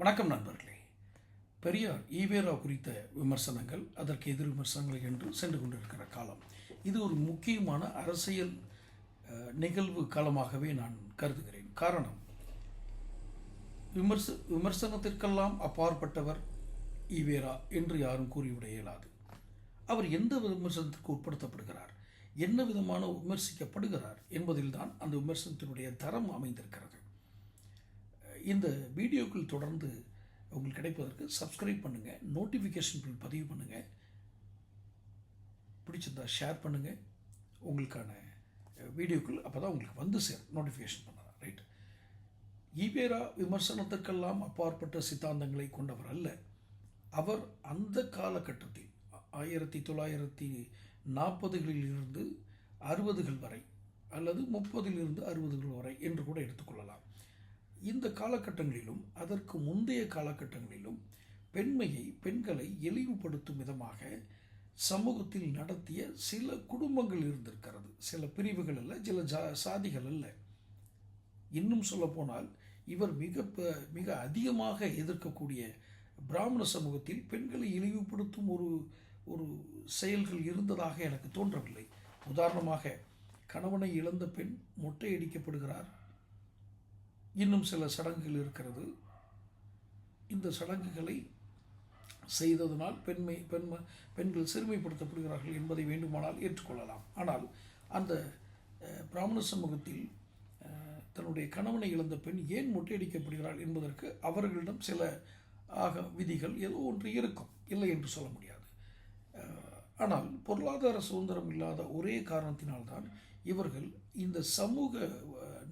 வணக்கம் நண்பர்களே. பெரியார் ஈவேரா குறித்த விமர்சனங்கள் அதற்கு எதிர் விமர்சனங்கள் என்று சென்று கொண்டிருக்கிற காலம். இது ஒரு முக்கியமான அரசியல் நிகழ்வு காலமாகவே நான் கருதுகிறேன். காரணம் விமர்ச விமர்சனத்திற்கெல்லாம் அப்பாற்பட்டவர் ஈவேரா என்று யாரும் கூறிவிட இயலாது. அவர் எந்த விமர்சனத்திற்கு உட்படுத்தப்படுகிறார்? என்ன விதமான விமர்சிக்கப்படுகிறார் என்பதில்தான் அந்த விமர்சனத்தினுடைய தரம் அமைந்திருக்கிறது. இந்த வீடியோக்கள் தொடர்ந்து உங்களுக்கு கிடைப்பதற்கு சப்ஸ்கிரைப் பண்ணுங்கள் நோட்டிஃபிகேஷன் பில் பதிவு பண்ணுங்கள் பிடிச்சிருந்தா ஷேர் பண்ணுங்கள் உங்களுக்கான வீடியோக்கள் அப்போ தான் உங்களுக்கு வந்து சேரும் நோட்டிஃபிகேஷன் பண்ணலாம் ரைட் ஈவேரா விமர்சனத்துக்கெல்லாம் அப்பாற்பட்ட சித்தாந்தங்களை கொண்டவர் அல்ல. அவர் அந்த காலகட்டத்தில் ஆயிரத்தி தொள்ளாயிரத்தி நாற்பதுகளிலிருந்து அறுபதுகள் வரை அல்லது முப்பதிலிருந்து அறுபதுகள் வரை என்று கூட எடுத்துக்கொள்ளலாம். இந்த காலகட்டங்களிலும் அதற்கு முந்தைய காலகட்டங்களிலும் பெண்மையை பெண்களை இழிவுபடுத்தும் விதமாக சமூகத்தில் நடத்திய சில குடும்பங்கள் இருந்திருக்கிறது. சில பிரிவுகள் அல்ல சில ஜா சாதிகள் அல்ல. இன்னும் சொல்லப்போனால் இவர் மிக மிக அதிகமாக எதிர்க்கக்கூடிய பிராமண சமூகத்தில் பெண்களை இழிவுபடுத்தும் ஒரு ஒரு செயல்கள் இருந்ததாக எனக்கு தோன்றவில்லை. உதாரணமாக கணவனை இழந்த பெண் மொட்டையடிக்கப்படுகிறார் இன்னும் சில சடங்குகள் இருக்கிறது. இந்த சடங்குகளை செய்ததனால் பெண்மை பெண்ம பெண்கள் சிறுமைப்படுத்தப்படுகிறார்கள் என்பதை வேண்டுமானால் ஏற்றுக்கொள்ளலாம். ஆனால் அந்த பிராமண சமூகத்தில் தன்னுடைய கணவனை இழந்த பெண் ஏன் முட்டையடிக்கப்படுகிறாள் என்பதற்கு அவர்களிடம் சில ஆக விதிகள் ஏதோ ஒன்று இருக்கும். இல்லை என்று சொல்ல முடியாது. ஆனால் பொருளாதார சுதந்திரம் இல்லாத ஒரே காரணத்தினால்தான் இவர்கள் இந்த சமூக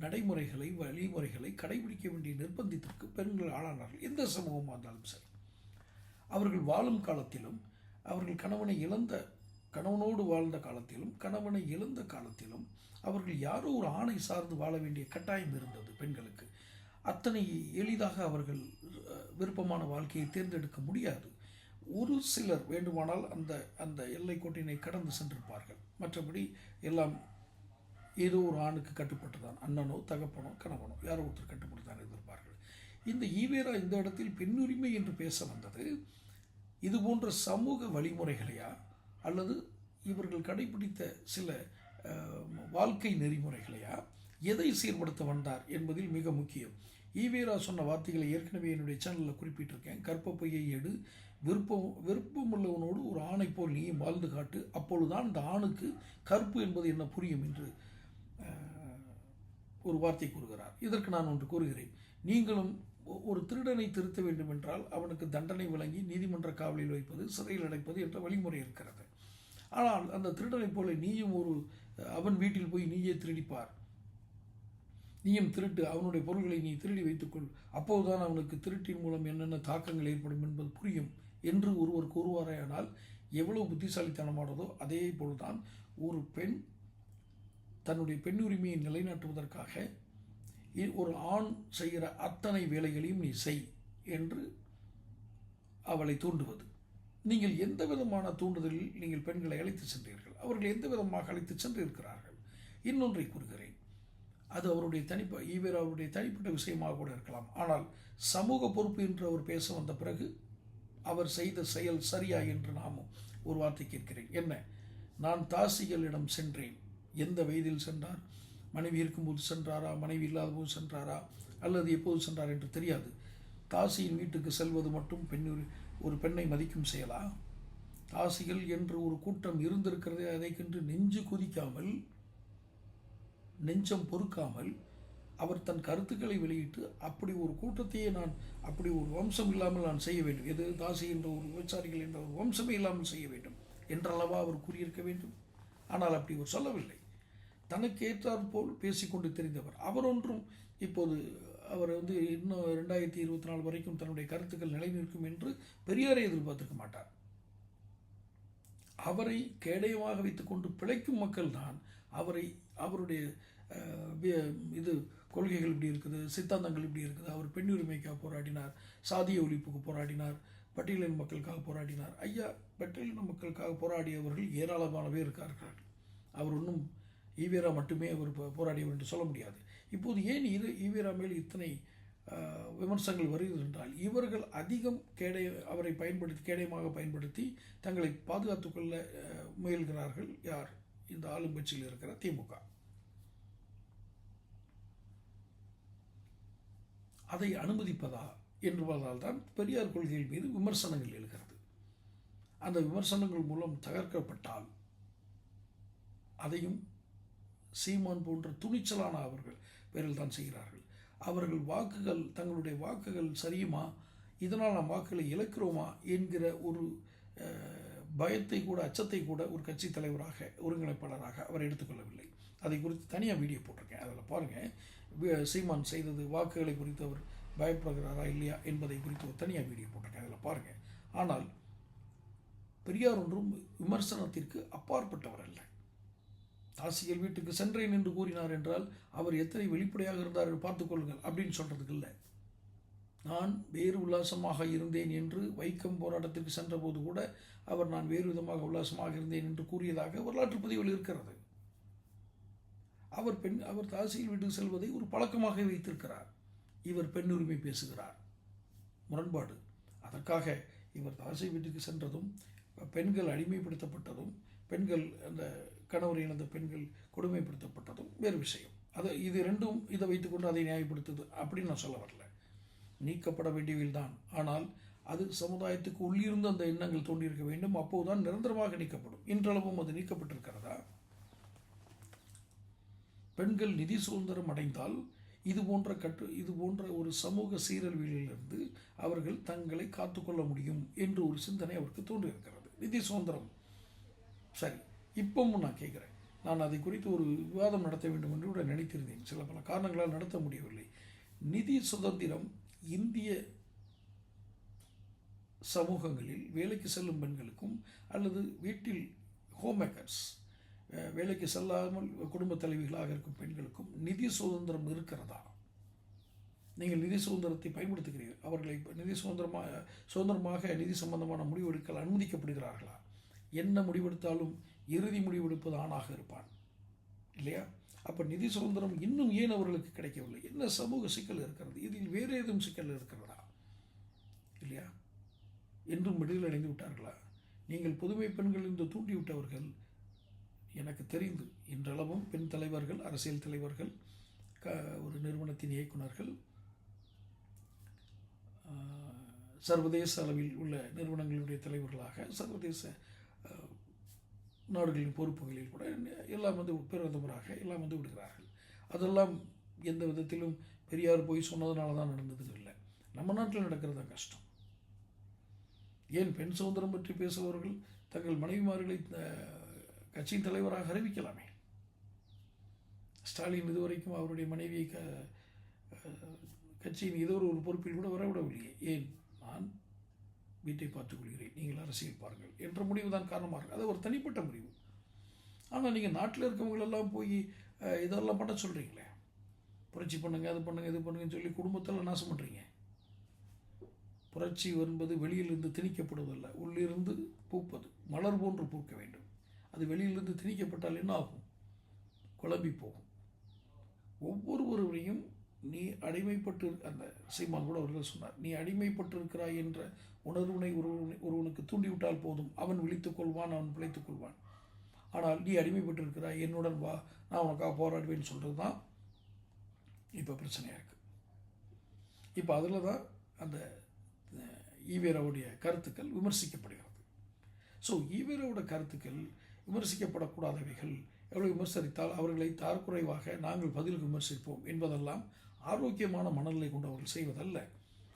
நடைமுறைகளை வழிமுறைகளை கடைபிடிக்க வேண்டிய நிர்பந்தத்திற்கு பெண்கள் ஆளானார்கள். எந்த சமூகமாக இருந்தாலும் சரி. அவர்கள் வாழும் காலத்திலும் அவர்கள் கணவனை இழந்த கணவனோடு வாழ்ந்த காலத்திலும் கணவனை இழந்த காலத்திலும் அவர்கள் யாரோ ஒரு ஆணை சார்ந்து வாழ வேண்டிய கட்டாயம் இருந்தது பெண்களுக்கு. அத்தனை எளிதாக அவர்கள் விருப்பமான வாழ்க்கையை தேர்ந்தெடுக்க முடியாது. ஒரு சிலர் வேண்டுமானால் அந்த அந்த எல்லைக்கோட்டினை கடந்து சென்றிருப்பார்கள். மற்றபடி எல்லாம் ஏதோ ஒரு ஆணுக்கு கட்டுப்பட்டு தான் அண்ணனோ தகப்பனோ கணவனோ யாரோ ஒருத்தர் கட்டுப்பட்டு தான் இருந்திருப்பார்கள் இந்த ஈவேரா இந்த இடத்தில் பெண்ணுரிமை என்று பேச வந்தது. இது போன்ற சமூக வழிமுறைகளையா? அல்லது இவர்கள் கடைபிடித்த சில வாழ்க்கை நெறிமுறைகளையா? எதை சீர்படுத்த வந்தார் என்பதில் மிக முக்கியம். ஈவேரா சொன்ன வார்த்தைகளை ஏற்கனவே என்னுடைய சேனலில் குறிப்பிட்டிருக்கேன். கற்பப்பையை எடு விருப்பம் விருப்பமுள்ளவனோடு ஒரு ஆணை போல் நீயும் வாழ்ந்து காட்டு. அப்பொழுதுதான் அந்த ஆணுக்கு கற்பு என்பது என்ன புரியும் என்று ஒரு வார்த்தை கூறுகிறார். இதற்கு நான் ஒன்று கூறுகிறேன். நீங்களும் ஒரு திருடனை திருத்த வேண்டும் என்றால் அவனுக்கு தண்டனை வழங்கி நீதிமன்ற காவலில் வைப்பது சிறையில் அடைப்பது என்ற வழிமுறை இருக்கிறது. ஆனால் அந்த திருடனைப் போல நீயும் ஒரு அவன் வீட்டில் போய் நீயே திருடிப்பார். நீயும் திருட்டு அவனுடைய பொருள்களை நீ திருடி வைத்துக்கொள். அப்போதுதான் அவனுக்கு திருட்டின் மூலம் என்னென்ன தாக்கங்கள் ஏற்படும் என்பது புரியும் என்று ஒருவர் கூறுவாரேயானால் எவ்வளவு புத்திசாலித்தனமானதோ அதே போல்தான் ஒரு பெண் தன்னுடைய பெண் உரிமையை நிலைநாட்டுவதற்காக இ- ஒரு ஆண் செய்கிற அத்தனை வேலைகளையும் நீ செய் என்று அவளை தூண்டுவது. நீங்கள் எந்த விதமான தூண்டுதலில் நீங்கள் பெண்களை அழைத்து சென்றீர்கள்? அவர்கள் எந்த விதமாக அழைத்து சென்று இருக்கிறார்கள் இன்னொன்றை கூறுகிறேன். அது அவருடைய தனிப்ப ஈவேர் அவருடைய தனிப்பட்ட விஷயமாக கூட இருக்கலாம். ஆனால் சமூக பொறுப்பு என்று அவர் பேச வந்த பிறகு அவர் செய்த செயல் சரியா என்று நாமும் ஒரு வார்த்தை கேட்கிறேன். என்ன? நான் தாசிகளிடம் சென்றேன். எந்த வயதில் சென்றார்? மனைவி இருக்கும்போது சென்றாரா? மனைவி இல்லாத போது சென்றாரா? அல்லது எப்போது சென்றார் என்று தெரியாது. தாசியின் வீட்டுக்கு செல்வது மட்டும் பெண் ஒரு பெண்ணை மதிக்கும் செயலா? தாசிகள் என்று ஒரு கூட்டம் இருந்திருக்கிறதே அதை கண்டு நெஞ்சு குதிக்காமல் நெஞ்சம் பொறுக்காமல் அவர் தன் கருத்துக்களை வெளியிட்டு அப்படி ஒரு கூட்டத்தையே நான் அப்படி ஒரு வம்சம் இல்லாமல் நான் செய்ய வேண்டும். எது? தாசி என்ற ஒரு விபச்சாரிகள் என்ற ஒரு வம்சமே இல்லாமல் செய்ய வேண்டும். என்றளவா அவர் கூறியிருக்க வேண்டும்? ஆனால் அப்படி அவர் சொல்லவில்லை. தனக்கு ஏற்றாற் போல் பேசிக்கொண்டு தெரிந்தவர். அவர் ஒன்றும் இப்போது அவர் வந்து இன்னும் ரெண்டாயிரத்தி இருபத்தி நாலு வரைக்கும் தன்னுடைய கருத்துக்கள் நிலைநிற்கும் என்று பெரியாரை எதிர்பார்த்திருக்க மாட்டார். அவரை கேடயமாக வைத்துக்கொண்டு பிழைக்கும் மக்கள் தான் அவரை அவருடைய இது கொள்கைகள் இப்படி இருக்குது சித்தாந்தங்கள் இப்படி இருக்குது. அவர் பெண் உரிமைக்காக போராடினார் சாதிய ஒழிப்புக்கு போராடினார் பட்டியலின மக்களுக்காக போராடினார். ஐயா பட்டியலின மக்களுக்காக போராடியவர்கள் ஏராளமானவே இருக்கார்கள். அவர் ஒன்றும் ஈவேரா மட்டுமே அவர் போ- போராடியவர் என்று சொல்ல முடியாது. இப்போது ஏன் இது ஈவேரா மேல் இத்தனை விமர்சனங்கள் வருகிறது என்றால் இவர்கள் அதிகம் கேடை அவரை பயன்படுத்தி கேடயமாக பயன்படுத்தி தங்களை பாதுகாத்து கொள்ள முயல்கிறார்கள் யார்? இந்த ஆளும் கட்சியில் இருக்கிற திமுக. அதை அனுமதிப்பதா என்பதால் தான் பெரியார் கொள்கைகள் மீது விமர்சனங்கள் எழுகிறது. அந்த விமர்சனங்கள் மூலம் தகர்க்கப்பட்டால் அதையும் சீமான் போன்ற துணிச்சலான அவர்கள் பேரில் தான் செய்கிறார்கள். அவர்கள் வாக்குகள் தங்களுடைய வாக்குகள் சரியுமா? இதனால் நாம் வாக்குகளை இழக்கிறோமா? என்கிற ஒரு பயத்தை கூட அச்சத்தை கூட ஒரு கட்சி தலைவராக ஒருங்கிணைப்பாளராக அவர் எடுத்துக்கொள்ளவில்லை. அதை குறித்து தனியாக வீடியோ போட்டிருக்கேன். அதில் பாருங்கள் சீமான் செய்தது வாக்குகளை குறித்து அவர் பயப்படுகிறாரா இல்லையா என்பதை குறித்து ஒரு தனியாக வீடியோ போட்டிருக்கேன். அதில் பாருங்கள் ஆனால் பெரியார் ஒன்றும் விமர்சனத்திற்கு அப்பாற்பட்டவர் அல்ல. தாசிகள் வீட்டுக்கு சென்றேன் என்று கூறினார் என்றால் அவர் எத்தனை வெளிப்படையாக இருந்தார் என்று பார்த்துக்கொள்ளுங்கள் அப்படின்னு சொல்கிறதுக்கு இல்லை. நான் வேறு உல்லாசமாக இருந்தேன் என்று வைக்கம் போராட்டத்திற்கு சென்றபோது கூட அவர் நான் வேறு விதமாக உல்லாசமாக இருந்தேன் என்று கூறியதாக வரலாற்று பதிவில் இருக்கிறது. அவர் பெண் அவர் தாசியில் வீட்டுக்கு செல்வதை ஒரு பழக்கமாக வைத்திருக்கிறார். இவர் பெண் உரிமை பேசுகிறார். முரண்பாடு. அதற்காக இவர் தாசி வீட்டுக்கு சென்றதும் பெண்கள் அடிமைப்படுத்தப்பட்டதும் பெண்கள் அந்த கணவர் இழந்த பெண்கள் கொடுமைப்படுத்தப்பட்டதும் வேறு விஷயம். அது இது ரெண்டும் இதை வைத்துக்கொண்டு அதை நியாயப்படுத்துது அப்படின்னு நான் சொல்ல வரல. நீக்கப்பட வேண்டியவைதான் ஆனால் அது சமுதாயத்துக்கு உள்ளிருந்து அந்த எண்ணங்கள் தோன்றியிருக்க வேண்டும். அப்போதுதான் நிரந்தரமாக நீக்கப்படும். இன்றளவும் அது நீக்கப்பட்டிருக்கிறதா? பெண்கள் நிதி சுதந்திரம் அடைந்தால் இது போன்ற கட்டு இது போன்ற ஒரு சமூக சீரழிவிலிருந்து அவர்கள் தங்களை காத்துக்கொள்ள முடியும் என்று ஒரு சிந்தனை அவருக்கு தோன்றியிருக்கிறது. நிதி சுதந்திரம். சரி. இப்பவும் நான் கேட்குறேன். நான் அதை குறித்து ஒரு விவாதம் நடத்த வேண்டும் என்று கூட நினைத்திருந்தேன். சில பல காரணங்களால் நடத்த முடியவில்லை. நிதி சுதந்திரம் இந்திய சமூகங்களில் வேலைக்கு செல்லும் பெண்களுக்கும் அல்லது வீட்டில் ஹோம்மேக்கர்ஸ் வேலைக்கு செல்லாமல் குடும்ப தலைவிகளாக இருக்கும் பெண்களுக்கும் நிதி சுதந்திரம் இருக்கிறதா? நீங்கள் நிதி சுதந்திரத்தை பயன்படுத்துகிறீர்கள். அவர்களை நிதி சுதந்திரமாக சுதந்திரமாக நிதி சம்பந்தமான முடிவெடுக்க அனுமதிக்கப்படுகிறார்களா? என்ன முடிவெடுத்தாலும் இறுதி முடிவெடுப்பது ஆணாக இருப்பான். இல்லையா? அப்போ நிதி சுதந்திரம் இன்னும் ஏன் அவர்களுக்கு கிடைக்கவில்லை? என்ன சமூக சிக்கல் இருக்கிறது? இதில் வேறு ஏதும் சிக்கல் இருக்கிறதா? இல்லையா? என்றும் விடுதல் அடைந்து விட்டார்களா? நீங்கள் புதுமை பெண்கள் என்று தூண்டிவிட்டவர்கள் எனக்கு தெரிந்து இன்றளவும் பெண் தலைவர்கள் அரசியல் தலைவர்கள் க ஒரு நிறுவனத்தின் இயக்குனர்கள் சர்வதேச அளவில் உள்ள நிறுவனங்களுடைய தலைவர்களாக சர்வதேச நாடுகளின் பொறுப்புகளில் கூட எல்லாம் வந்து பிரதமராக எல்லாம் வந்து விடுகிறார்கள். அதெல்லாம் எந்த விதத்திலும் பெரியார் போய் சொன்னதுனால தான் நடந்தது இல்லை. நம்ம நாட்டில் நடக்கிறது தான் கஷ்டம். ஏன் பெண் சுதந்திரம் பற்றி பேசுபவர்கள் தங்கள் மனைவிமார்களை கட்சியின் தலைவராக அறிவிக்கலாமே? ஸ்டாலின் இதுவரைக்கும் அவருடைய மனைவியை க கட்சியின் ஏதோ ஒரு பொறுப்பில் கூட வரவிடவில்லையே. ஏன்? நான் வீட்டை பார்த்துக் கொள்கிறேன். நீங்கள் அரசியல் பாருங்கள் என்ற முடிவு தான் காரணமாக இருக்கும் அது ஒரு தனிப்பட்ட முடிவு. ஆனால் நீங்கள் நாட்டில் இருக்கவங்களெல்லாம் போய் இதெல்லாம் பண்ண சொல்கிறீங்களே புரட்சி பண்ணுங்கள் அது பண்ணுங்க இது பண்ணுங்கன்னு சொல்லி குடும்பத்தில் நாசம் பண்ணுறீங்க புரட்சி என்பது வெளியிலிருந்து திணிக்கப்படுவதல்ல உள்ளிருந்து பூப்பது. மலர் போன்று பூக்க வேண்டும். அது வெளியிலிருந்து திணிக்கப்பட்டால் என்ன ஆகும்? குழம்பி போகும். ஒவ்வொருவரையும் நீ அடிமைப்பட்டு அந்த சீமான் கூட அவர்கள் சொன்னார் நீ அடிமைப்பட்டு இருக்கிறாய் என்ற உணர்வினை ஒருவனை ஒருவனுக்கு தூண்டிவிட்டால் போதும். அவன் விழித்துக் கொள்வான் அவன் பிழைத்துக் கொள்வான். ஆனால் நீ அடிமைப்பட்டு இருக்கிறாய் என்னுடன் வா நான் உனக்காக போராடுவேன்னு சொல்கிறது தான் இப்போ பிரச்சனையாக இருக்குது இப்போ அதில் தான் அந்த ஈவேராவுடைய கருத்துக்கள் விமர்சிக்கப்படுகிறது. ஸோ ஈவேராவோட கருத்துக்கள் விமர்சிக்கப்படக்கூடாதவைகள் எவ்வளோ விமர்சித்தால் அவர்களை தார்குறைவாக நாங்கள் பதில் விமர்சிப்போம் என்பதெல்லாம் ஆரோக்கியமான மனநிலை கொண்டவர்கள் செய்வதல்ல.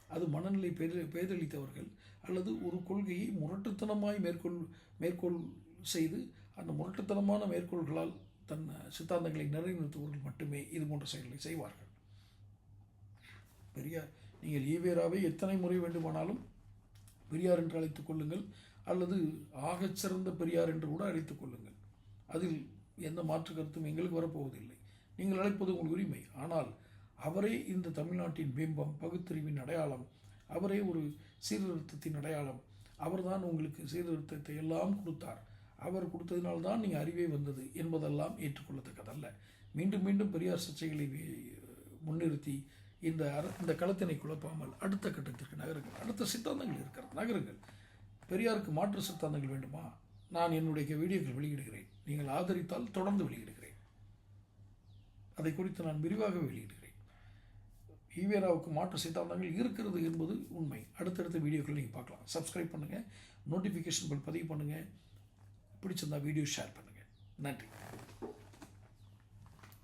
அது மனநிலை பேதளித்தவர்கள் அல்லது ஒரு கொள்கையை முரட்டுத்தனமாய் மேற்கொள் மேற்கோள் செய்து அந்த முரட்டுத்தனமான மேற்கோள்களால் தன் சித்தாந்தங்களை நிறைநிறுத்துவர்கள் மட்டுமே இது போன்ற செயல்களை செய்வார்கள். பெரியார் நீங்கள் ஈவேராவை எத்தனை முறை வேண்டுமானாலும் பெரியார் என்று அழைத்துக் கொள்ளுங்கள் அல்லது ஆகச் சிறந்த பெரியார் என்று கூட அழைத்துக் கொள்ளுங்கள். அதில் எந்த மாற்று கருத்தும் எங்களுக்கு வரப்போவதில்லை. நீங்கள் அழைப்பது உங்கள் உரிமை. ஆனால் அவரே இந்த தமிழ்நாட்டின் பிம்பம் பகுத்தறிவின் அடையாளம். அவரே ஒரு சீர்திருத்தத்தின் அடையாளம். அவர்தான் உங்களுக்கு சீர்திருத்தத்தை எல்லாம் கொடுத்தார். அவர் கொடுத்ததினால்தான் நீங்கள் அறிவே வந்தது என்பதெல்லாம் ஏற்றுக்கொள்ளத்தக்கதல்ல. மீண்டும் மீண்டும் பெரியார் சர்ச்சைகளை முன்னிறுத்தி இந்த அர- இந்த களத்தினை குழப்பாமல் அடுத்த கட்டத்திற்கு நகருங்கள். அடுத்த சித்தாந்தங்கள் இருக்கிறது. நகருங்கள். பெரியாருக்கு மாற்று சித்தாந்தங்கள் வேண்டுமா? நான் என்னுடைய வீடியோக்கள் வெளியிடுகிறேன். நீங்கள் ஆதரித்தால் தொடர்ந்து வெளியிடுகிறேன். அதை குறித்து நான் விரிவாக வெளியிடுகிறேன். ஈவேராவுக்கு மாற்று சித்தாந்தங்கள் இருக்கிறது என்பது உண்மை. அடுத்தடுத்த வீடியோக்கள் நீங்கள் பார்க்கலாம். சப்ஸ்கிரைப் பண்ணுங்கள் நோட்டிஃபிகேஷன் பில் பதிவு பண்ணுங்கள் பிடிச்சிருந்தா வீடியோ ஷேர் பண்ணுங்கள் நன்றி.